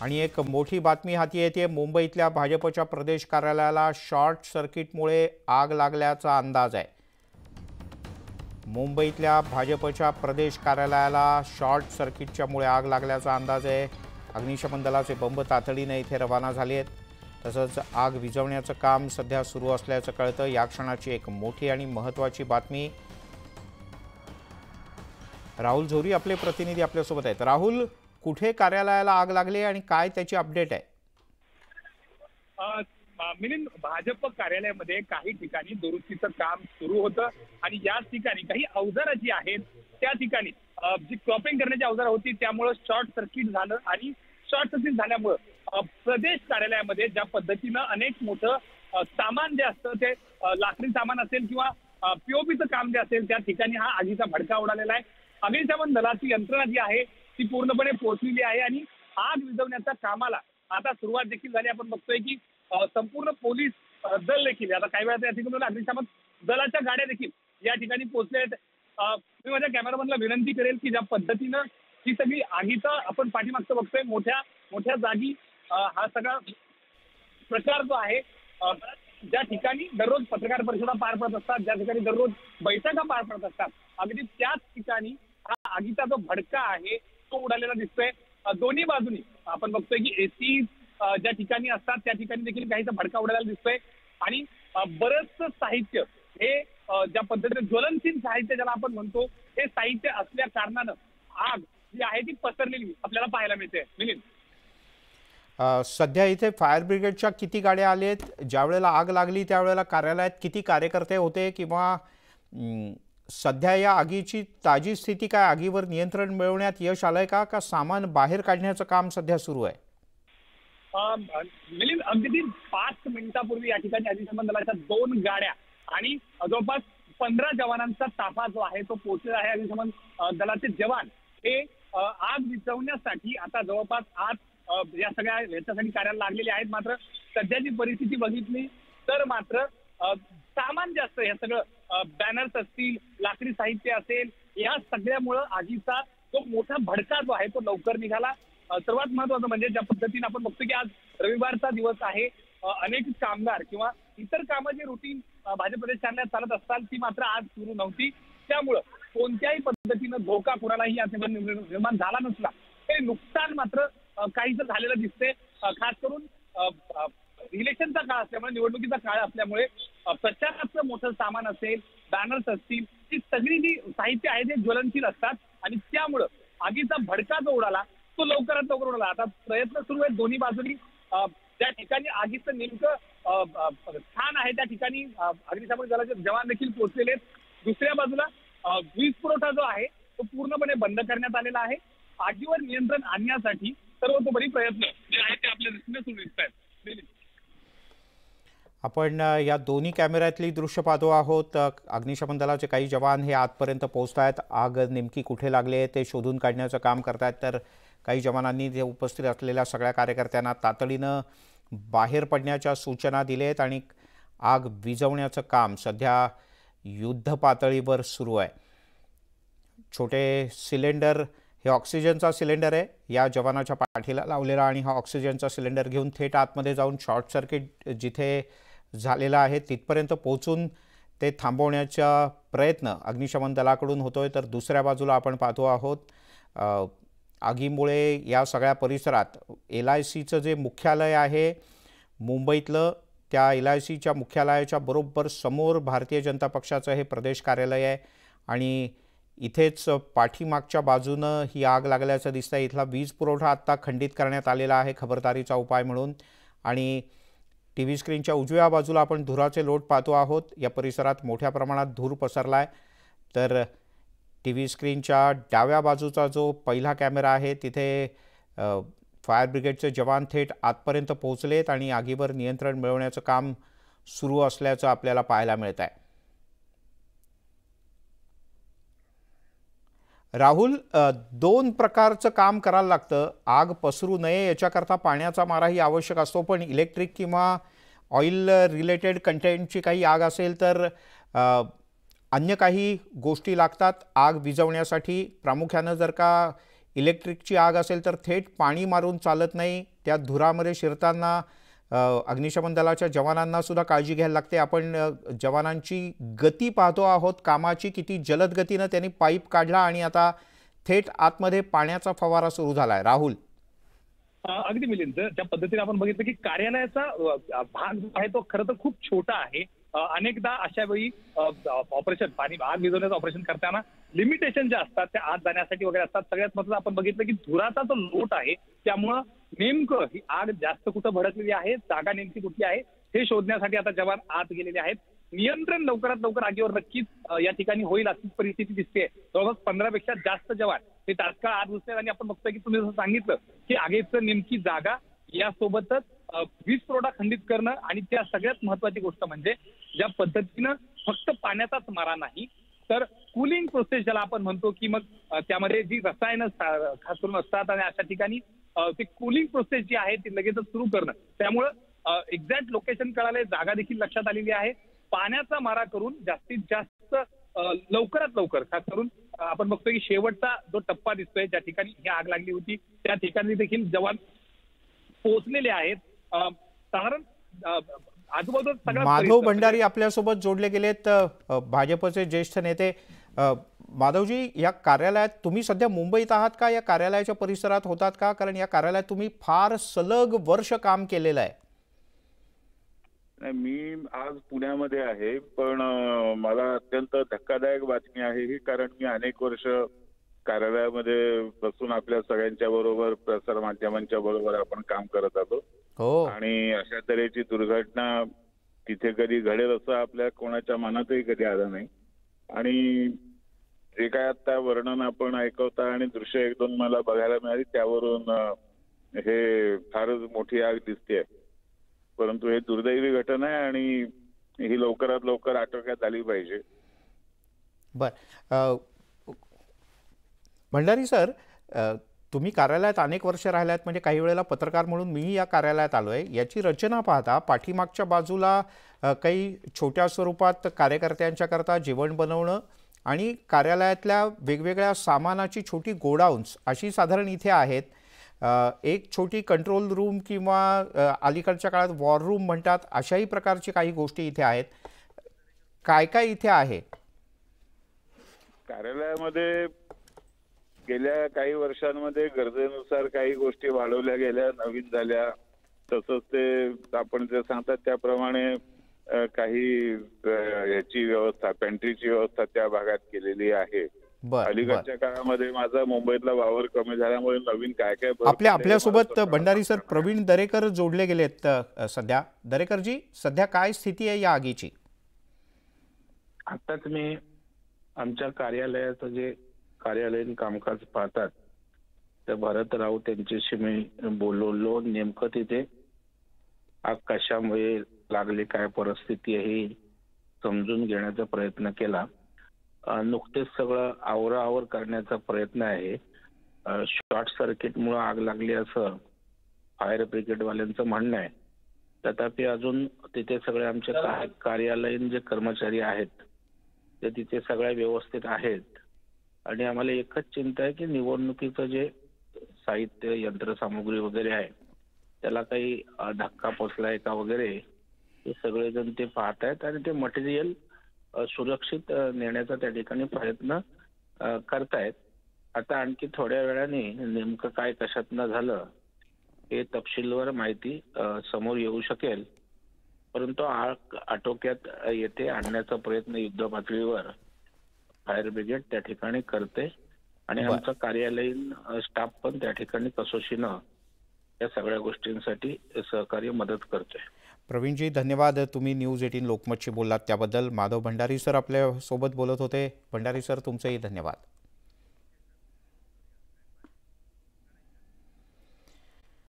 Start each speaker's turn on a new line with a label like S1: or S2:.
S1: आणि एक मोठी बातमी हाती येते मुंबईतल्या भाजपच्या प्रदेश कार्यालयाला शॉर्ट सर्किटमुळे आग लागल्याचा अंदाज आहे. मुंबईतल्या भाजपच्या प्रदेश कार्यालयाला शॉर्ट सर्किटच्यामुळे आग लागल्याचा अंदाज आहे. अग्निशमन दलाचे बंब तातडीने इथे रवाना झाले आहेत. तसंच आग विझवण्याचं काम सध्या सुरू असल्याचं कळतं. या क्षणाची एक मोठी आणि महत्त्वाची बातमी. राहुल झोरी आपले प्रतिनिधी आपल्यासोबत आहेत. राहुल कुठे कार्यालयाला आग लागली आणि काय त्याची अपडेट आहे?
S2: मिलिंद भाजप कार्यालयामध्ये काही ठिकाणी दुरुस्तीचं काम सुरू होतं आणि या ठिकाणी काही अवजारं जी आहेत त्या ठिकाणी जी क्रॉपिंग करण्याची अवजारं होती त्यामुळं शॉर्ट सर्किट झालं आणि शॉर्ट सर्किट झाल्यामुळं प्रदेश कार्यालयामध्ये ज्या पद्धतीनं अनेक मोठं सामान जे असतं ते लाकडी सामान असेल किंवा पीओपीचं काम जे असेल त्या ठिकाणी हा आगीचा भडका उडालेला आहे. अग्निशमन दलाची यंत्रणा जी आहे ती पूर्णपणे पोहोचलेली आहे आणि आग विझवण्याच्या कामाला आता सुरुवात देखील झाली. आपण बघतोय की संपूर्ण पोलीस दल देखील आता काही वेळा या ठिकाणी अग्निशामक दलाच्या गाड्या देखील या ठिकाणी पोहोचल्या आहेत. मी माझ्या कॅमेरामनला विनंती करेल की ज्या पद्धतीनं ही सगळी आगीचा आपण पाठीमागचं बघतोय मोठ्या मोठ्या जागी हा सगळा प्रकार जो आहे ज्या ठिकाणी दररोज पत्रकार परिषदा पार पडत असतात ज्या ठिकाणी दररोज बैठका पार पडत असतात अगदी त्याच ठिकाणी हा आगीचा जो भडका आहे तो उडालेला दिसतोय. दोन्ही बाजूनी आपण बघतोय की एसी ज्या ठिकाणी असतात त्या ठिकाणी देखील काहीचा भडका उडालेला दिसतोय. आणि बरंच साहित्य हे ज्या पद्धतीने ज्वलनशील साहित्य ज्याला आपण म्हणतो हे साहित्य असल्या कारणानं आग जी आहे ती पसरलेली आपल्याला पाहायला मिळते. मिलिंद.
S1: सध्या इथे फायर ब्रिगेडच्या किती गाड्या आल्या आहेत ज्या वेळेला आग लागली त्यावेळेला कार्यालयात किती कार्यकर्ते होते किंवा सध्या या आगीची ताजी स्थिती काय? आगीवर नियंत्रण मिळवण्यात यश आलंय का? का सामान बाहेर काढण्याचं काम सध्या सुरू आहे?
S2: मिलिंद अगदी पाच मिनिटापूर्वी या ठिकाणी अग्निशमन दलाच्या दोन गाड्या आणि जवळपास पंधरा जवानांचा ताफा जो आहे तो पोहोचलेला आहे अग्निशमन दलाचे जवान. हे आग विचवण्यासाठी आता जवळपास आज या सगळ्या याच्यासाठी कार्याला लागलेले आहेत. मात्र सध्याची परिस्थिती बघितली तर मात्र अं, सामान जे असतं हे सगळं बॅनर्स असतील लाकडी साहित्य असेल या सगळ्यामुळं आगीचा जो मोठा भडका जो आहे तो लवकर निघाला. सर्वात महत्वाचं म्हणजे ज्या पद्धतीने आपण बघतो की आज रविवारचा दिवस आहे अनेक कामगार किंवा इतर कामं जे रुटीन भाजप प्रदेश कार्यालयात चालत असतात ती मात्र आज सुरू नव्हती. त्यामुळं कोणत्याही पद्धतीनं धोका कुणालाही या निर्माण झाला नसला तरी नुकसान मात्र काहीच झालेलं दिसते खास करून इलेक्शनचा काळ असल्यामुळे निवडणुकीचा काळ असल्यामुळे प्रचाराचं मोठं सामान असेल बॅनर्स असतील ती सगळी जी साहित्य आहे ते ज्वलनशील असतात आणि त्यामुळं आगीचा भडका जो उडाला तो लवकरात लवकर उडाला. आता प्रयत्न सुरू आहेत दोन्ही बाजूनी. त्या ज्या ठिकाणी आगीचं नेमकं स्थान आहे त्या ठिकाणी अग्निशामक दलाचे जवान देखील पोहोचलेले आहेत. दुसऱ्या बाजूला वीज पुरवठा जो आहे तो पूर्णपणे बंद करण्यात आलेला आहे. आगीवर नियंत्रण आणण्यासाठी सर्वतोपरी प्रयत्न जे आहेत ते आपल्या दृष्टीने सुरू दिसत आहेत
S1: आपण या दोन्ही कॅमेऱ्यातली दृश्य पाहतो आहोत. अग्निशमन दलाचे काही जवान हे आतपर्यंत पोहोचत आहेत आग नेमकी कुठे लागले ते शोधून काढण्याचं काम करतायत. तर काही जवानांनी जे उपस्थित असलेल्या सगळ्या कार्यकर्त्यांना तातडीनं बाहेर पडण्याच्या सूचना दिल्या आहेत आणि आग विझवण्याचं काम सध्या युद्ध पातळीवर सुरू आहे. छोटे सिलेंडर हे ऑक्सिजनचा सिलेंडर आहे. या जवानाच्या पाठीला लावलेला आणि हा ऑक्सिजनचा सिलेंडर घेऊन थेट आतमध्ये जाऊन शॉर्ट सर्किट जिथे झालेला आहे. तिथपर्यंत पोहोचून ते थांबवण्याचा प्रयत्न अग्निशमन दलाकडून होतो आहे तर दुसऱ्या बाजूला आपण पाहतो आहोत आगीमुळे या सगळ्या परिसरात एल आय सीचं जे मुख्यालय आहे मुंबईतलं त्या एल आय सीच्या मुख्यालयाच्या बरोबर समोर भारतीय जनता पक्षाचं हे प्रदेश कार्यालय आहे. आणि इथेच पाठीमागच्या बाजूनं ही आग लागल्याचं दिसतं इथला वीज पुरवठा आत्ता खंडित करण्यात आलेला आहे खबरदारीचा उपाय म्हणून. आणि टी व्ही स्क्रीनच्या उजव्या बाजूला आपण धुराचे लोट पाहतो आहोत. या परिसरात मोठ्या प्रमाणात धूर पसरला आहे तर टी व्ही स्क्रीनच्या डाव्या बाजूचा जो पहिला कॅमेरा आहे तिथे फायर ब्रिगेडचे जवान थेट आतपर्यंत पोहोचलेत आणि आगीवर नियंत्रण मिळवण्याचं काम सुरू असल्याचं आपल्याला पाहायला मिळत आहे राहुल दोन प्रकारचं काम करायला लागतं. आग पसरू नये याच्याकरता पाण्याचा माराही आवश्यक असतो पण इलेक्ट्रिक किंवा ऑइल रिलेटेड कंटेंटची काही आग असेल तर अन्य काही गोष्टी लागतात. आग विझवण्यासाठी प्रामुख्यानं जर का इलेक्ट्रिकची आग असेल तर थेट पाणी मारून चालत नाही. त्या धुरामध्ये शिरताना अग्निशमन दलाच्या जवानांना सुद्धा काळजी घ्यायला लागते. आपण जवानांची गती पाहतो आहोत. कामाची किती जलद गतीनं त्यांनी पाईप काढला आणि आता थेट आतमध्ये पाण्याचा फवारा सुरू झाला आहे राहुल
S2: अगदी मिलिंद. ज्या पद्धतीने आपण बघितलं की कार्यालयाचा भाग जो आहे तो खरं तर खूप छोटा आहे. अनेकदा अशा वेळी ऑपरेशन पाणी आग विझवण्याचं ऑपरेशन करताना लिमिटेशन जे असतात त्या आत जाण्यासाठी वगैरे असतात. सगळ्यात महत्वाचं आपण बघितलं की धुराचा जो लोट आहे त्यामुळं नेमकं ही आग जास्त कुठं भडकलेली आहे जागा नेमकी कुठली आहे हे शोधण्यासाठी आता जवान आत गेलेले आहेत. नियंत्रण लवकरात लवकर आगीवर नक्कीच या ठिकाणी होईल अशी परिस्थिती दिसते. जवळपास पंधरापेक्षा जास्त जवान हे तात्काळ आत घुसले आणि आपण बघतोय की तुम्ही जसं सांगितलं की आगीचं नेमकी जागा यासोबतच वीज पुरवठा खंडित करणं आणि त्या सगळ्यात महत्वाची गोष्ट म्हणजे ज्या पद्धतीनं फक्त पाण्याचाच मारा नाही तर कुलिंग प्रोसेस ज्याला आपण म्हणतो की मग त्यामध्ये जी रसायनं खास करून असतात आणि अशा ठिकाणी ती कुलिंग प्रोसेस जी आहे ती लगेचच सुरू करणं. त्यामुळं एक्झॅक्ट लोकेशन कळाले जागा देखील लक्षात आलेली आहे. पाण्याचा मारा करून जास्तीत जास्त लवकरात लवकर खास करून आपण बघतोय की शेवटचा जो टप्पा दिसतोय ज्या ठिकाणी ही आग लागली होती त्या ठिकाणी देखील जवान पोहोचलेले आहेत. साधारण सगळा
S1: माधव
S2: परिसर-
S1: भंडारी आपल्यासोबत जोडले गेलेत भाजपचे ज्येष्ठ नेते. माधवजी या कार्यालयात तुम्ही सध्या मुंबईत आहात का? या कार्यालयाच्या परिसरात होतात का? कारण या कार्यालयात तुम्ही फार सलग वर्ष काम केलेलं आहे.
S3: नाही मी आज पुण्यामध्ये आहे पण मला अत्यंत धक्कादायक बातमी आहे ही कारण मी अनेक वर्ष कार्यालयामध्ये बसून आपल्या सगळ्यांच्या बरोबर प्रसार माध्यमांच्या बरोबर आपण काम करत आलो.
S1: हो.
S3: आणि अशा तऱ्हेची दुर्घटना तिथे कधी घडेल असं आपल्या कोणाच्या मनातही कधी आलं नाही. आणि जे काय आता वर्णन आपण ऐकवता आणि दृश्य एक दोन मला बघायला मिळाली त्यावरून हे फारच मोठी आग दिसते परंतु हे दुर्दैवी घटना आहे आणि ही लवकरात लवकर आटोक्यात आली पाहिजे.
S1: बर. भंडारी सर तुम्ही कार्यालयात अनेक वर्ष राहिल्यात म्हणजे काही वेळेला पत्रकार म्हणून मीही या कार्यालयात आलो आहे याची रचना पाहता पाठीमागच्या बाजूला काही छोट्या स्वरूपात कार्यकर्त्यांच्याकरता जेवण बनवणं आणि कार्यालयातल्या वेगवेगळ्या सामानाची छोटी गोडाऊन्स अशी साधारण इथे आहेत. एक छोटी कंट्रोल रूम किंवा अलीकडच्या काळात वॉर रूम म्हणतात अशाही प्रकारची काही गोष्टी इथे आहेत. काय काय इथे आहे?
S3: कार्यालयामध्ये गेल्या काही वर्षांमध्ये गरजेनुसार काही गोष्टी वाढवल्या गेल्या नवीन झाल्या. तसंच ते आपण जे सांगतात त्याप्रमाणे काही याची व्यवस्था पेंट्रीची व्यवस्था त्या भागात केलेली आहे. अलीकडच्या काळामध्ये माझा मुंबईतला वावर कमी झाल्यामुळे नवीन काय काय
S1: आपल्या आपल्यासोबत भंडारी सर प्रवीण दरेकर जोडले गेलेत अ, सध्या. दरेकरजी सध्या काय स्थिती आहे या आगीची?
S4: आताच मी आमच्या कार्यालयाचं जे कार्यालयीन कामकाज पाहतात. तर भरत राऊत यांच्याशी मी बोलवलो नेमकं तिथे आग कशामुळे लागली काय परिस्थिती आहे हे समजून घेण्याचा प्रयत्न केला. नुकतेच सगळं आवराआवर करण्याचा प्रयत्न आहे. शॉर्ट सर्किटमुळे आग लागली असं फायर ब्रिगेडवाल्यांचं म्हणणं आहे. तथापि अजून तिथे सगळे आमचे कार्यालयीन जे कर्मचारी आहेत ते तिथे सगळ्या व्यवस्थित आहेत. आणि आम्हाला एकच चिंता आहे की निवडणुकीचं जे साहित्य यंत्रसामुग्री वगैरे आहे त्याला काही धक्का पोचलाय का वगैरे हे सगळेजण ते पाहत आहेत आणि ते मटेरियल सुरक्षित नेण्याचा त्या ठिकाणी प्रयत्न करतायत. आता आणखी थोड्या वेळाने नेमकं काय कशातनं झालं हे तपशीलवार माहिती समोर येऊ शकेल. परंतु आग आटोक्यात येते आणण्याचा प्रयत्न युद्ध पातळीवर फायर ब्रिगेड त्या ठिकाणी करते. आणि. आमचा कार्यालयीन स्टाफ पण त्या ठिकाणी कसोशीनं या सगळ्या गोष्टींसाठी सहकार्य मदत करतोय.
S1: प्रवीणजी धन्यवाद. तुम्ही न्यूज एटीन लोकमतशी बोललात त्याबद्दल. माधव भंडारी सर आपल्यासोबत बोलत होते. भंडारी सर तुमचेही धन्यवाद.